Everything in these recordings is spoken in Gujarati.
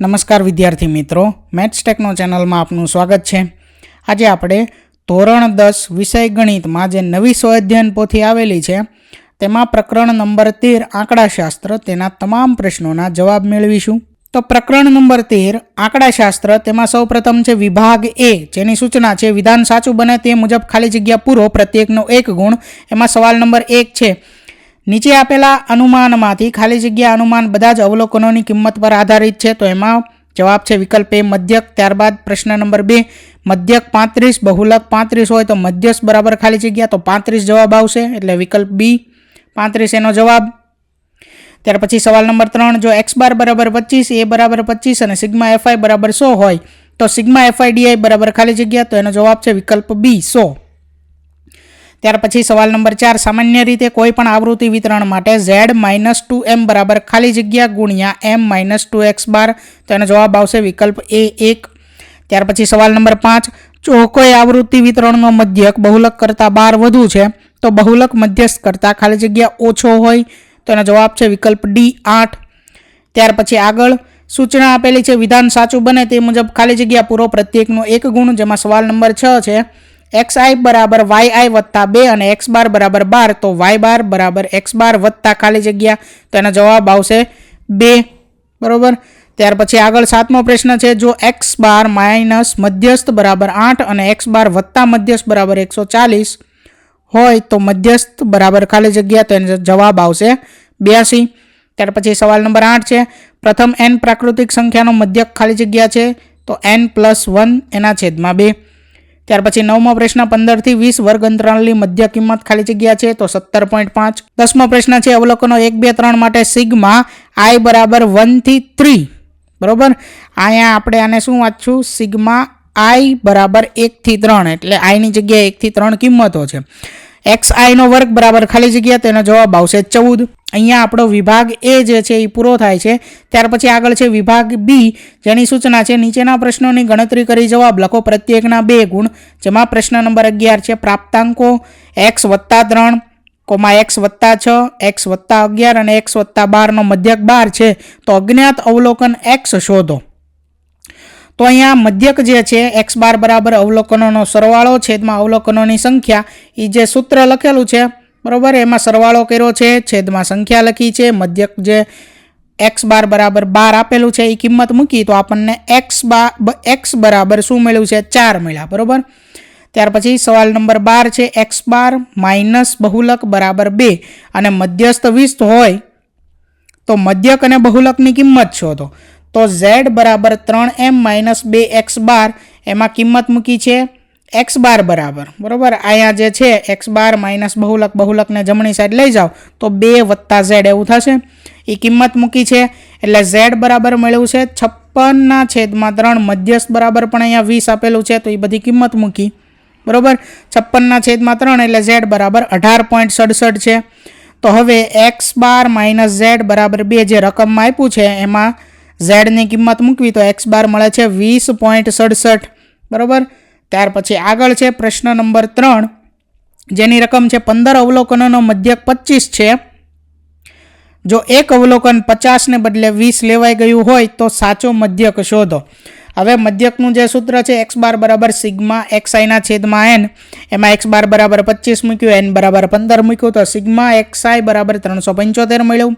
નમસ્કાર વિદ્યાર્થી મિત્રો, મેથ્સ ટેકનો ચેનલમાં આપનું સ્વાગત છે. આજે આપણે ધોરણ દસ વિષય ગણિતમાં જે નવી સ્વઅધ્યયન પોથી આવેલી છે, તેમાં પ્રકરણ નંબર તેર આંકડાશાસ્ત્ર તેના તમામ પ્રશ્નોના જવાબ મેળવીશું. તો પ્રકરણ નંબર તેર આંકડાશાસ્ત્ર તેમાં સૌપ્રથમ છે વિભાગ એ, જેની સૂચના છે વિધાન સાચું બને તે મુજબ ખાલી જગ્યા પૂરો પ્રત્યેકનો એક ગુણ. એમાં સવાલ નંબર એક છે નીચે આપેલા અનુમાનમાંથી ખાલી જગ્યા અનુમાન બધા જ અવલોકનોની કિંમત પર આધારિત છે. તો એમાં જવાબ છે વિકલ્પ એ મધ્યક, ત્યારબાદ પ્રશ્ન નંબર બે, મધ્યક પાંત્રીસ, બહુલક પાંત્રીસ હોય તો મધ્યસ્થ બરાબર ખાલી જગ્યા તો પાંત્રીસ જવાબ આવશે. એટલે વિકલ્પ બી પાંત્રીસ એનો જવાબ. ત્યાર પછી સવાલ નંબર ત્રણ, જો એક્સ બાર બરાબર પચીસ, એ બરાબર પચીસ અને સિગ્મા એફઆઈ બરાબર સો હોય તો સિગ્મા એફઆઈ ડીઆઈ બરાબર ખાલી જગ્યા તો એનો જવાબ છે વિકલ્પ બી સો. ત્યાર પછી સવાલ નંબર ચાર, સામાન્ય રીતે કોઈ પણ આવૃત્તિ વિતરણ માટે ઝેડ માઇનસ ટુ એમ બરાબર ખાલી જગ્યા ગુણ્યા એમ માઇનસ ટુ એક્સ બાર. તો એનો જવાબ આવશે વિકલ્પ એ એક. ત્યાર પછી સવાલ નંબર પાંચ, જો કોઈ આવૃત્તિ વિતરણનો મધ્યક બહુલક કરતાં બાર વધુ છે, તો બહુલક મધ્યસ્થ કરતાં ખાલી જગ્યા ઓછો હોય. તો એનો જવાબ છે વિકલ્પ ડી આઠ. ત્યાર પછી આગળ, સૂચના આપેલી છે વિધાન સાચું બને તે મુજબ ખાલી જગ્યા પૂરો પ્રત્યેકનો એક ગુણ, જેમાં સવાલ નંબર છ છે. એક્સ આઈ બરાબર વાય આઈ વત્તા બે અને એક્સ બાર બરાબર બાર, તો વાય બાર બરાબર એક્સ બાર વત્તા ખાલી જગ્યા. તો એનો જવાબ આવશે બે. બરાબર? ત્યાર પછી આગળ સાતમો પ્રશ્ન છે, જો એક્સ બાર માઇનસ મધ્યસ્થ બરાબર આઠ અને એક્સ બાર વત્તા મધ્યસ્થ બરાબર એકસો ચાલીસ હોય, તો મધ્યસ્થ બરાબર ખાલી જગ્યા, તો એનો જવાબ આવશે બ્યાસી. ત્યાર પછી સવાલ નંબર આઠ છે, પ્રથમ એન પ્રાકૃતિક સંખ્યાનો મધ્યક ખાલી જગ્યા છે, તો એન પ્લસ વન એના છેદમાં બે. ત્યાર પછી નવમો પ્રશ્ન પંદરથી વીસ વર્ગ અંતરાલની મધ્ય કિંમત ખાલી જગ્યા છે, તો સત્તર પોઈન્ટ પાંચ. દસમો પ્રશ્ન છે, અવલોકનો એક, બે, ત્રણ માટે સિગમા આઈ બરાબર વનથી થ્રી બરોબર? અહીંયા આપણે આને શું વાંચશું? સિગમા આઈ બરાબર એકથી ત્રણ, એટલે આઈની જગ્યાએ એકથી ત્રણ કિંમતો છે. એક્સ આઈનો વર્ગ બરાબર ખાલી જગ્યા તેનો જવાબ આવશે ચૌદ. અહીંયા આપણો વિભાગ એ જે છે એ પૂરો થાય છે. ત્યાર પછી આગળ છે વિભાગ બી જેની સૂચના છે નીચેના પ્રશ્નોની ગણતરી કરી જવાબ લખો પ્રત્યેકના બે ગુણ. જેમાં પ્રશ્ન નંબર અગિયાર છે પ્રાપ્તાંકો એક્સ વત્તા ત્રણ, કોમાં એક્સ વત્તા છ એક્સ વત્તા અગિયાર અને એક્સ વત્તા બારનો મધ્યક બાર છે. તો અજ્ઞાત અવલોકન એક્સ શોધો. તો અહીંયા મધ્યક જે છે, એક્સ બાર બરાબર અવલોકનોનો સરવાળો છેદમાં અવલોકનોની સંખ્યા એ જે સૂત્ર લખેલું છે, બરાબર? એમાં સરવાળો કર્યો છે, છેદમાં સંખ્યા લખી છે, મધ્યક જે એક્સ બાર બરાબર બાર આપેલું છે એ કિંમત મૂકી તો આપણને એક્સ બા એક્સ બરાબર શું મળ્યું છે? ચાર મળ્યા, બરાબર? ત્યાર પછી સવાલ નંબર બાર છે, એક્સ બાર માઇનસ બહુલક બરાબર બે. અને મધ્યસ્થ વીસ હોય તો મધ્યક અને બહુલકની કિંમત શોધો. તો ઝેડ બરાબર ત્રણ એમ માઇનસ બે એક્સ બાર, એમાં કિંમત મૂકી છે એક્સ બાર બરાબર. બરાબર? અહીંયા જે છે, એક્સ બાર માઇનસ બહુલક, બહુલકને જમણી સાઈડ લઈ જાઓ, તો બે વત્તા ઝેડ એવું થશે. એ કિંમત મૂકી છે, એટલે ઝેડ બરાબર મળ્યું છે છપ્પનના છેદમાં ત્રણ, મધ્યસ્થ બરાબર પણ અહીંયા વીસ આપેલું છે, તો એ બધી કિંમત મૂકી. બરાબર? છપ્પનના છેદમાં ત્રણ, એટલે ઝેડ બરાબર અઢાર પોઈન્ટ સડસઠ છે. તો હવે એક્સ બાર માઇનસ ઝેડ બરાબર બે જે રકમમાં આપ્યું છે, એમાં ઝેડની કિંમત મૂકવી તો એક્સ બાર મળે છે વીસ પોઈન્ટ સડસઠ. બરાબર? ત્યાર પછી આગળ છે પ્રશ્ન નંબર ત્રણ, જેની રકમ છે પંદર અવલોકનોનો મધ્યક પચીસ છે. જો એક અવલોકન પચાસને બદલે વીસ લેવાઈ ગયું હોય તો સાચો મધ્યક શોધો. હવે મધ્યકનું જે સૂત્ર છે એક્સ બાર બરાબર સિગ્મા એક્સ આઈના છેદમાં એન, એમાં એક્સ બાર બરાબર પચીસ મૂક્યું, એન બરાબર પંદર મૂક્યું તો સિગ્મા એક્સ આઈ બરાબર ત્રણસો પંચોતેર મળ્યું.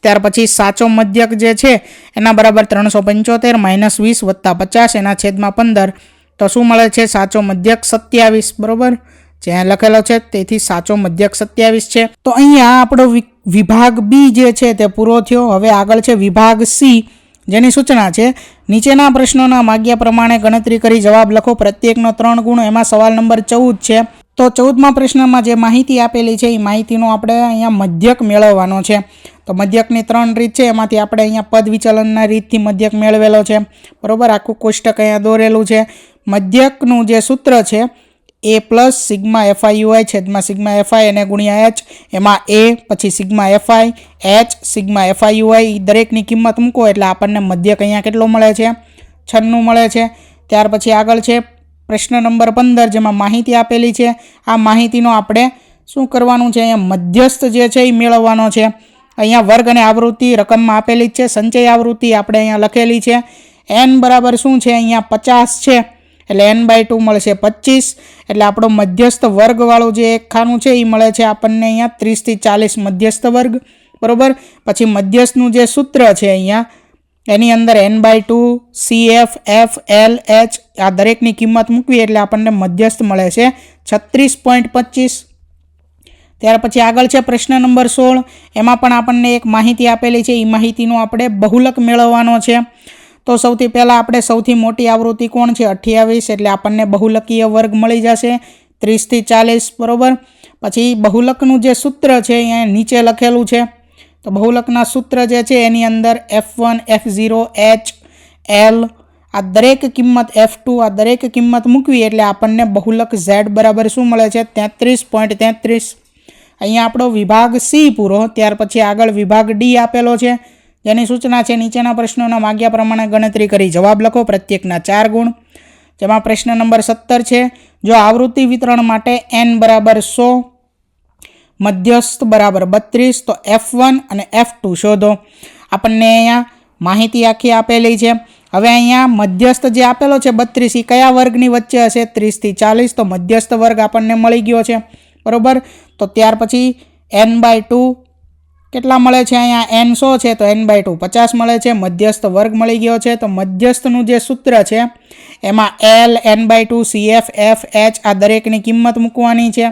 ત્યાર પછી સાચો મધ્યક જે છે, એના બરાબર ત્રણસો પંચોતેર માઇનસ વીસ વત્તા પચાસ, એના છેદમાં પંદર. તો શું મળે છે? સાચો મધ્યક સત્યાવીસ, બરાબર? જ્યાં લખેલો છે, તેથી સાચો મધ્યક સત્યાવીસ છે. તો અહીંયા આપણો વિભાગ બી જે છે, તે પૂરો થયો. હવે આગળ છે વિભાગ સી. જેની સૂચના છે, નીચેના પ્રશ્નોના માગ્યા પ્રમાણે ગણતરી કરી જવાબ લખો. પ્રત્યેકનો ત્રણ ગુણ, એમાં સવાલ નંબર ચૌદ છે. તો ચૌદમાં પ્રશ્નમાં જે માહિતી આપેલી છે, એ માહિતીનો આપણે અહીંયા મધ્યક મેળવવાનો છે. તો મધ્યકની ત્રણ રીત છે. એમાંથી આપણે અહીંયા પદ વિચલનના રીતથી મધ્યક મેળવેલો છે. બરાબર? આખું કોષ્ટક અહીંયા દોરેલું છે. મધ્યકનું જે સૂત્ર છે, A plus sigma F I U I છેદમાં સિગ્મા એફઆઈ અને ગુણ્યા એચ. એમાં એ, પછી sigma F I, H, sigma F I U I દરેકની કિંમત મૂકો એટલે આપણને મધ્યક અહીંયા કેટલો મળે છે? છન્નું મળે છે. ત્યાર પછી આગળ છે, પ્રશ્ન નંબર પંદર, જેમાં માહિતી આપેલી છે. આ માહિતીનો આપણે શું કરવાનું છે? અહીંયા મધ્યસ્થ જે છે એ મેળવવાનો છે. અહીંયા વર્ગ અને આવૃત્તિ રકમમાં આપેલી જ છે. સંચય આવૃત્તિ આપણે અહીંયા લખેલી છે. એન બરાબર શું છે? અહીંયા પચાસ છે. એટલે એન બાય ટુ મળશે પચીસ. એટલે આપણો મધ્યસ્થ વર્ગવાળું જે એક ખાનું છે એ મળે છે આપણને અહીંયા ત્રીસથી ચાલીસ મધ્યસ્થ વર્ગ. બરાબર? પછી મધ્યસ્થનું જે સૂત્ર છે અહીંયા, એની અંદર N by two, C, F F, L, H, આ દરેકની કિંમત મૂકવી એટલે આપણને મધ્યસ્થ મળે છે છત્રીસ પોઈન્ટ પચીસ. ત્યાર પછી આગળ છે પ્રશ્ન નંબર સોળ. એમાં પણ આપણને એક માહિતી આપેલી છે. એ માહિતીનો આપણે બહુલક મેળવવાનો છે. તો સૌથી પહેલાં આપણે સૌથી મોટી આવૃત્તિ કોણ છે? અઠ્યાવીસ, એટલે આપણને બહુલકીય વર્ગ મળી જશે. ત્રીસથી ચાલીસ, બરોબર? પછી બહુલકનું જે સૂત્ર છે અહીંયા નીચે લખેલું છે. તો બહુલકના સૂત્ર જે છે, એની અંદર F one, F zero, H, L, આ દરેક કિંમત એફ ટુ, આ દરેક કિંમત મૂકવી એટલે આપણને બહુલક ઝેડ બરાબર શું મળે છે? તેત્રીસ પોઈન્ટ તેત્રીસ. અહીંયા આપણો વિભાગ સી પૂરો. ત્યાર પછી આગળ વિભાગ ડી આપેલો છે. જેની સૂચના છે, નીચેના પ્રશ્નોના માગ્યા પ્રમાણે ગણતરી કરી. જવાબ લખો પ્રત્યેકના ચાર ગુણ. જેમાં પ્રશ્ન નંબર સત્તર છે, જો આવૃત્તિ વિતરણ માટે એન બરાબર સો, મધ્યસ્થ બરાબર બત્રીસ, તો એફ વન અને એફ ટુ શોધો. આપણને અહીંયા માહિતી આખી આપેલી છે. હવે અહીંયા મધ્યસ્થ જે આપેલો છે, બત્રીસ એ કયા વર્ગની વચ્ચે હશે? ત્રીસથી ચાલીસ, તો મધ્યસ્થ વર્ગ આપણને મળી ગયો છે. બરોબર? તો ત્યાર પછી એન બાય ટુ કેટલા મળે છે અહીંયા? એન સો છે, તો એન બાય ટુ પચાસ મળે છે. મધ્યસ્થ વર્ગ મળી ગયો છે, તો મધ્યસ્થનું જે સૂત્ર છે, એમાં L N by two C F F H આ દરેકની કિંમત મૂકવાની છે.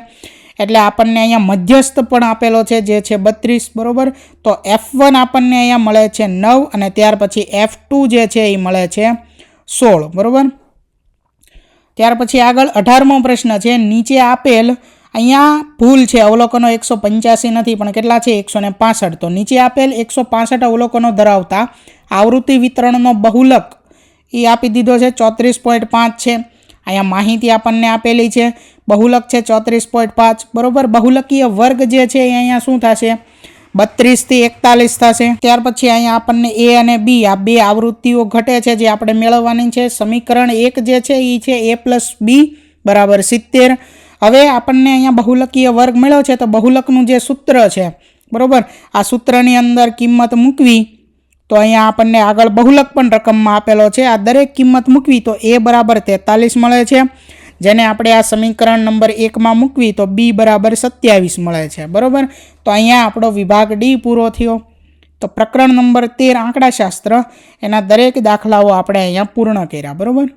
એટલે આપણને અહીંયા મધ્યસ્થ પણ આપેલો છે, જે છે બત્રીસ, બરોબર? તો એફ વન આપણને અહીંયા મળે છે નવ અને ત્યાર પછી એફ ટુ જે છે એ મળે છે સોળ, બરોબર? ત્યાર પછી આગળ અઢારમો પ્રશ્ન છે, નીચે આપેલ અહીંયા ભૂલ છે, અવલોકનો એકસો પંચ્યાસી નથી, પણ કેટલા છે? એકસો ને પાસઠ. તો નીચે આપેલ એકસો પાસઠ અવલોકનો ધરાવતા આવૃત્તિ વિતરણનો બહુલક એ આપી દીધો છે, ચોત્રીસ પોઈન્ટ પાંચ છે. અહીંયા માહિતી આપણને આપેલી છે, બહુલક છે, ચોત્રીસ પોઈન્ટ પાંચ. બરાબર? બહુલકીય વર્ગ જે છે, એ અહીંયા શું થશે? બત્રીસથી એકતાલીસ થશે. ત્યાર પછી અહીંયા આપણને એ અને બી, આ બે આવૃત્તિઓ ઘટે છે જે આપણે મેળવવાની છે. સમીકરણ એક જે છે એ છે, એ પ્લસ બી બરાબર સિત્તેર. હવે આપણને અહીંયા બહુલકીય વર્ગ મળ્યો છે તો બહુલકનું જે સૂત્ર છે, બરાબર? આ સૂત્રની અંદર કિંમત મૂકવી, તો અહીંયા આપણને આગળ બહુલક પણ રકમમાં આપેલો છે. આ દરેક કિંમત મૂકવી તો એ બરાબર તેતાલીસ મળે છે. જેને આપણે આ સમીકરણ નંબર એકમાં મૂકવી તો બી બરાબર સત્યાવીસ મળે છે, બરાબર? તો અહીંયા આપણો વિભાગ ડી પૂરો થયો. તો પ્રકરણ નંબર તેર આંકડાશાસ્ત્ર, એના દરેક દાખલાઓ આપણે અહીંયા પૂર્ણ કર્યા, બરાબર?